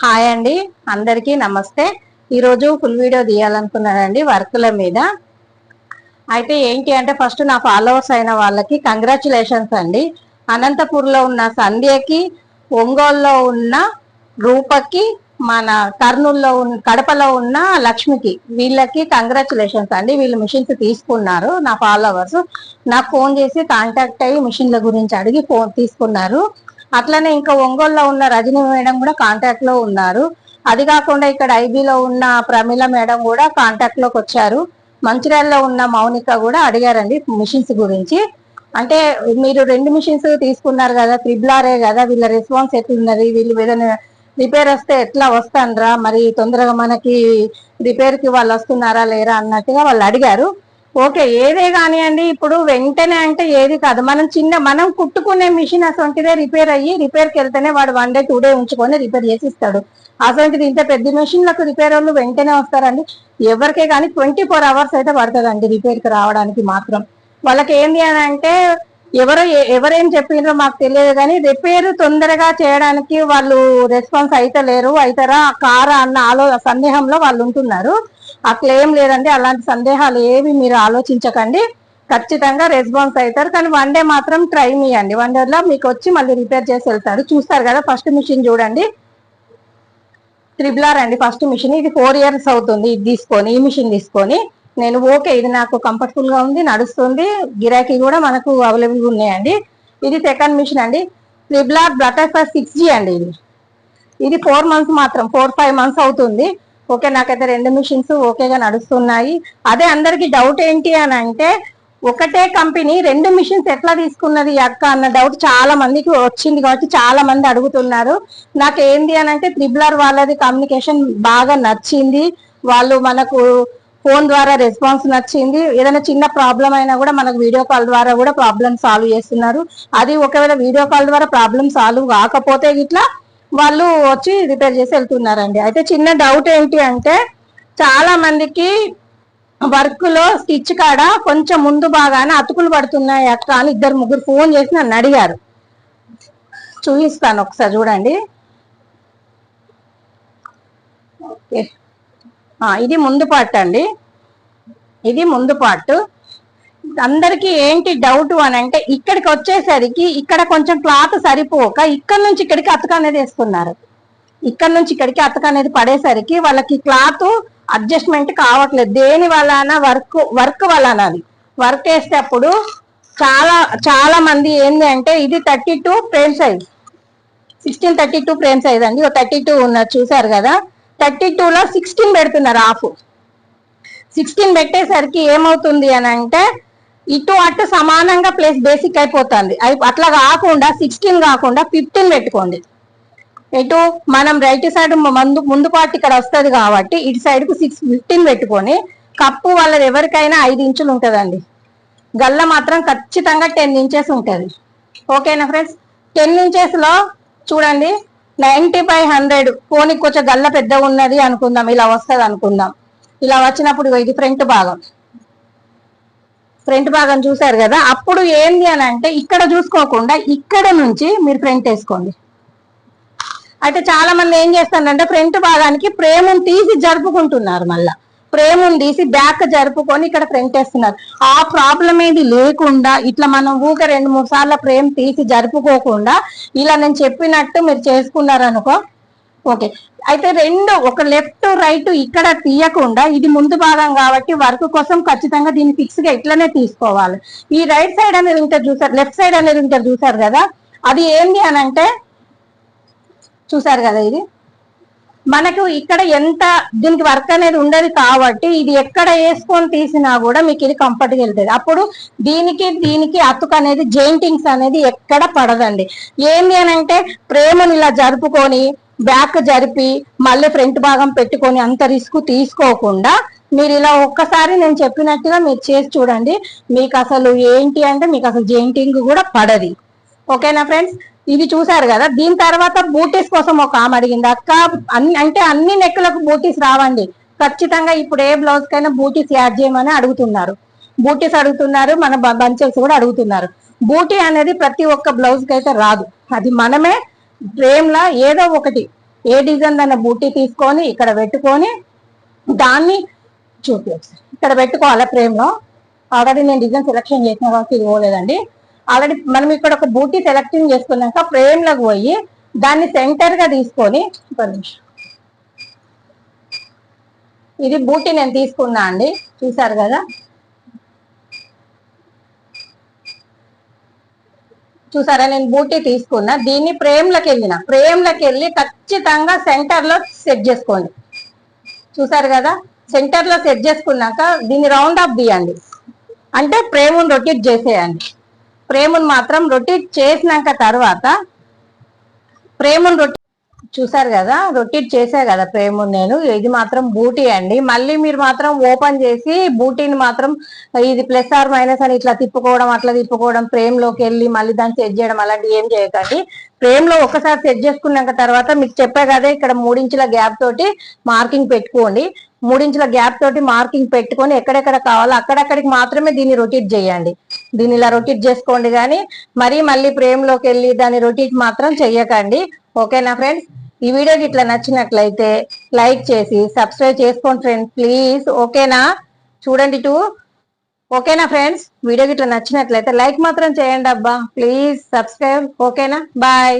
Hi అండి. అందరికీ నమస్తే. ఈరోజు ఫుల్ వీడియో తీయాలనుకున్నానండి వర్క్ల మీద. అయితే ఏంటి అంటే ఫస్ట్ నా ఫాలోవర్స్ అయిన వాళ్ళకి కంగ్రాచులేషన్స్ అండి. అనంతపూర్లో ఉన్న సంధ్యకి ఒంగోలులో ఉన్న రూపకి మన కర్నూల్లో ఉన్న కడపలో ఉన్న లక్ష్మికి వీళ్ళకి కంగ్రాచులేషన్స్ అండి. వీళ్ళు మిషన్స్ తీసుకున్నారు నా ఫాలోవర్స్ నాకు ఫోన్ చేసి కాంటాక్ట్ అయ్యి మిషన్ల గురించి అడిగి ఫోన్ తీసుకున్నారు. అట్లనే ఇంకా ఒంగోలులో ఉన్న రజనీ మేడం కూడా కాంటాక్ట్లో ఉన్నారు. అది కాకుండా ఇక్కడ ఐబీలో ఉన్న ప్రమిళ మేడం కూడా కాంటాక్ట్లోకి వచ్చారు. మంచిర్యాలలో ఉన్న మౌనిక కూడా అడిగారండి మిషన్స్ గురించి. అంటే మీరు రెండు మిషన్స్ తీసుకున్నారు కదా త్రిబ్లారే కదా వీళ్ళ రెస్పాన్స్ ఎట్లున్నది? వీళ్ళు ఏదైనా రిపేర్ వస్తే ఎట్లా వస్తానరా? మరి తొందరగా మనకి రిపేర్కి వాళ్ళు వస్తున్నారా లేరా అన్నట్టుగా వాళ్ళు అడిగారు. ఓకే ఏదే కానివ్వండి ఇప్పుడు వెంటనే అంటే ఏది కాదు. మనం చిన్న మనం కుట్టుకునే మిషన్ అసొంటిదే రిపేర్ అయ్యి రిపేర్కి వెళ్తేనే వాడు వన్ డే టూ డే ఉంచుకొని రిపేర్ చేసి ఇస్తాడు అసొంటిది ఇంత పెద్ద మిషన్లకు రిపేర్ వాళ్ళు వెంటనే వస్తారండి. ఎవరికే కానీ ట్వంటీ ఫోర్ అవర్స్ అయితే పడుతుందండి రిపేర్కి రావడానికి మాత్రం. వాళ్ళకి ఏంది అని అంటే ఎవరో ఎవరేం చెప్పిండ్రో మాకు తెలియదు కానీ రిపేర్ తొందరగా చేయడానికి వాళ్ళు రెస్పాన్స్ అయితే లేరు. అవుతారా కారా అన్న ఆలో సందేహంలో వాళ్ళు ఉంటున్నారు. అట్లా ఏం లేదండి అలాంటి సందేహాలు ఏవి మీరు ఆలోచించకండి. ఖచ్చితంగా రెస్పాన్స్ అవుతారు. కానీ వన్ డే మాత్రం ట్రై మీయండి వన్ డేలో మీకు వచ్చి మళ్ళీ రిపేర్ చేసి వెళ్తారు. చూస్తారు కదా ఫస్ట్ మిషన్ చూడండి. త్రిబులార్ అండి ఫస్ట్ మిషన్. ఇది ఫోర్ ఇయర్స్ అవుతుంది ఇది తీసుకొని ఈ మిషన్ తీసుకొని. నేను ఓకే ఇది నాకు కంఫర్టబుల్గా ఉంది నడుస్తుంది. గిరాకీ కూడా మనకు అవైలబుల్ ఉన్నాయండి. ఇది సెకండ్ మిషన్ అండి. త్రిబులార్ బటర్ఫ్లై సిక్స్ జీ అండి ఇది. ఇది ఫోర్ మంత్స్ మాత్రం ఫోర్ ఫైవ్ మంత్స్ అవుతుంది. ఓకే నాకైతే రెండు మిషన్స్ ఓకేగా నడుస్తున్నాయి. అదే అందరికి డౌట్ ఏంటి అని అంటే ఒకటే కంపెనీ రెండు మిషన్స్ ఎట్లా తీసుకున్నది అక్క అన్న డౌట్ చాలా మందికి వచ్చింది కాబట్టి చాలా మంది అడుగుతున్నారు. నాకు ఏంది అని అంటే త్రిబులర్ వాళ్ళది కమ్యూనికేషన్ బాగా నచ్చింది. వాళ్ళు మనకు ఫోన్ ద్వారా రెస్పాన్స్ నచ్చింది. ఏదైనా చిన్న ప్రాబ్లం అయినా కూడా మనకు వీడియో కాల్ ద్వారా కూడా ప్రాబ్లం సాల్వ్ చేస్తున్నారు. అది ఒకవేళ వీడియో కాల్ ద్వారా ప్రాబ్లం సాల్వ్ కాకపోతే ఇట్లా వాళ్ళు వచ్చి రిపేర్ చేసి వెళ్తున్నారండి. అయితే చిన్న డౌట్ ఏంటి అంటే చాలా మందికి వర్క్లో స్టిచ్ కాడ కొంచెం ముందు బాగానే అతుకులు పడుతున్నాయి అక్క అని ఇద్దరు ముగ్గురు ఫోన్ చేసి నన్ను అడిగారు. చూపిస్తాను ఒకసారి చూడండి. ఓకే. ఇది ముందు పార్ట్ అండి. ఇది ముందు పార్ట్ అందరికి ఏంటి డౌట్ అని అంటే ఇక్కడికి వచ్చేసరికి ఇక్కడ కొంచెం క్లాత్ సరిపోక ఇక్కడ నుంచి ఇక్కడికి అతక అనేది వేసుకున్నారు. ఇక్కడ నుంచి ఇక్కడికి అతక అనేది పడేసరికి వాళ్ళకి క్లాత్ అడ్జస్ట్మెంట్ కావట్లేదు. దేని వలన వర్క్ వర్క్ వలన అది? వర్క్ వేసేటప్పుడు చాలా చాలా మంది ఏంది అంటే ఇది thirty two frame size sixteen thirty two frame size అండి. థర్టీ టూ ఉన్నది చూసారు కదా? థర్టీ టూలో సిక్స్టీన్ పెడుతున్నారు హాఫ్ సిక్స్టీన్ పెట్టేసరికి ఏమవుతుంది అని అంటే ఇటు అటు సమానంగా ప్లేస్ బేసిక్ అయిపోతుంది. అట్లా కాకుండా సిక్స్టీన్ కాకుండా ఫిఫ్టీన్ పెట్టుకోండి. ఇటు మనం రైట్ సైడ్ ముందు ముందు పార్ట్ ఇక్కడ వస్తుంది కాబట్టి ఇటు సైడ్కు సిక్స్ ఫిఫ్టీన్ పెట్టుకొని కప్పు వాళ్ళది ఎవరికైనా ఐదు ఇంచులు ఉంటుందండి. గల్ల మాత్రం ఖచ్చితంగా టెన్ ఇంచెస్ ఉంటుంది. ఓకేనా ఫ్రెండ్స్ టెన్ ఇంచెస్లో చూడండి నైన్టీ ఫైవ్ హండ్రెడ్ పోనీ కొంచెం గల్ల పెద్ద ఉన్నది అనుకుందాం ఇలా వస్తుంది అనుకుందాం. ఇలా వచ్చినప్పుడు ఇది ఫ్రంట్ భాగం. ఫ్రంట్ భాగం చూసారు కదా అప్పుడు ఏంది అని అంటే ఇక్కడ చూసుకోకుండా ఇక్కడ నుంచి మీరు ఫ్రంట్ వేసుకోండి. అయితే చాలా మంది ఏం చేస్తారంటే ఫ్రంట్ భాగానికి ప్రేమను తీసి జరుపుకుంటున్నారు మళ్ళా. ప్రేమను తీసి బ్యాక్ జరుపుకొని ఇక్కడ ఫ్రంట్ వేస్తున్నారు. ఆ ప్రాబ్లం ఏది లేకుండా ఇట్లా మనం ఊక రెండు మూడు సార్లు ప్రేమ తీసి జరుపుకోకుండా ఇలా నేను చెప్పినట్టు మీరు చేసుకున్నారనుకో ఓకే. అయితే రెండు ఒక లెఫ్ట్ రైట్ ఇక్కడ తీయకుండా ఇది ముందు భాగం కాబట్టి వర్క్ కోసం ఖచ్చితంగా దీన్ని ఫిక్స్గా ఇట్లనే తీసుకోవాలి. ఈ రైట్ సైడ్ అనేది ఇంకా చూసారు లెఫ్ట్ సైడ్ అనేది ఇంకా చూసారు కదా అది ఏంది అని అంటే చూసారు కదా ఇది? మనకు ఇక్కడ ఎంత దీనికి వర్క్ అనేది ఉండదు కాబట్టి ఇది ఎక్కడ వేసుకొని తీసినా కూడా మీకు ఇది కంఫర్ట్గా వెళ్తుంది అప్పుడు దీనికి దీనికి అతుకు అనేది జెయింటింగ్స్ అనేది ఎక్కడ పడదండి. ఏంది అని అంటే ప్రేమను ఇలా జరుపుకొని బ్యాక్ జరిపి మళ్ళీ ఫ్రంట్ భాగం పెట్టుకొని అంత రిస్క్ తీసుకోకుండా మీరు ఇలా ఒక్కసారి నేను చెప్పినట్టుగా మీరు చేసి చూడండి. మీకు అసలు ఏంటి అంటే మీకు అసలు జెయింటింగ్ కూడా పడది. ఓకేనా ఫ్రెండ్స్? ఇది చూసారు కదా? దీని తర్వాత బూటీస్ కోసం ఒక ఆమె అడిగింది. అక్క అన్ని అంటే అన్ని నెక్కులకు బూటీస్ రావండి. ఖచ్చితంగా ఇప్పుడు ఏ బ్లౌజ్ కైనా బూటీస్ యాడ్ చేయమని అడుగుతున్నారు. బూటీస్ అడుగుతున్నారు మన బంచెస్ కూడా అడుగుతున్నారు. బూటీ అనేది ప్రతి ఒక్క బ్లౌజ్కి అయితే రాదు. అది మనమే ఫ్రేమ్లా ఏదో ఒకటి ఏ డిజైన్ దాన్ని బూటీ తీసుకొని ఇక్కడ పెట్టుకొని దాన్ని చూపి ఇక్కడ పెట్టుకోవాలి ఫ్రేమ్లో? ఆల్రెడీ నేను డిజైన్ సెలెక్షన్ చేసిన కాబట్టి ఇది పోలేదండి. ఆల్రెడీ మనం ఇక్కడ ఒక బూటీ సెలెక్టింగ్ చేసుకున్నాక ఫ్రేమ్లకు పోయి దాన్ని సెంటర్గా తీసుకొని ఇది బూటీ నేను తీసుకున్నా అండి చూసారు కదా? చూసారా నేను బూటీ తీసుకున్నా. దీన్ని ఫ్రేమ్లకు వెళ్ళిన ఫ్రేమ్లకు వెళ్ళి ఖచ్చితంగా సెంటర్లో సెట్ చేసుకోండి. చూసారు కదా సెంటర్లో సెట్ చేసుకున్నాక దీన్ని రౌండ్ అప్ తీయండి. అంటే ఫ్రేమును రొటేట్ చేసేయండి. ఫ్రేమును మాత్రం రొటేట్ చేసినాక తర్వాత ఫ్రేమును రొటేట్ చూసారు కదా? రొటేట్ చేసా కదా ఫ్రేమ్ నేను. ఇది మాత్రం బూటీ అండి. మళ్ళీ మీరు మాత్రం ఓపెన్ చేసి బూటీని మాత్రం ఇది ప్లస్ ఆర్ మైనస్ అని ఇట్లా తిప్పుకోవడం అట్లా తిప్పుకోవడం ప్రేమ్లోకి వెళ్ళి మళ్ళీ దాన్ని సెట్ చేయడం అలాంటివి ఏం చేయకండి. ఫ్రేమ్లో ఒకసారి సెట్ చేసుకున్నాక తర్వాత మీకు చెప్పే కదా ఇక్కడ మూడించుల గ్యాప్ తోటి మార్కింగ్ పెట్టుకోండి. మూడించుల గ్యాప్ తోటి మార్కింగ్ పెట్టుకొని ఎక్కడెక్కడ కావాలో అక్కడక్కడికి మాత్రమే దీన్ని రొటేట్ చేయండి. దీన్ని ఇలా రొటేట్ చేసుకోండి కానీ మరీ మళ్ళీ ఫ్రేమ్లోకి వెళ్ళి దాన్ని రొటేట్ మాత్రం చెయ్యకండి. ఓకేనా ఫ్రెండ్స్? ఈ వీడియోకి ఇట్లా నచ్చినట్లయితే లైక్ చేసి సబ్స్క్రైబ్ చేసుకోండి ఫ్రెండ్స్ ప్లీజ్. ఓకేనా? చూడండి టూ ఓకేనా ఫ్రెండ్స్? వీడియోకి ఇట్లా నచ్చినట్లయితే లైక్ మాత్రం చేయండి అబ్బా. Please subscribe. ఓకేనా? బాయ్.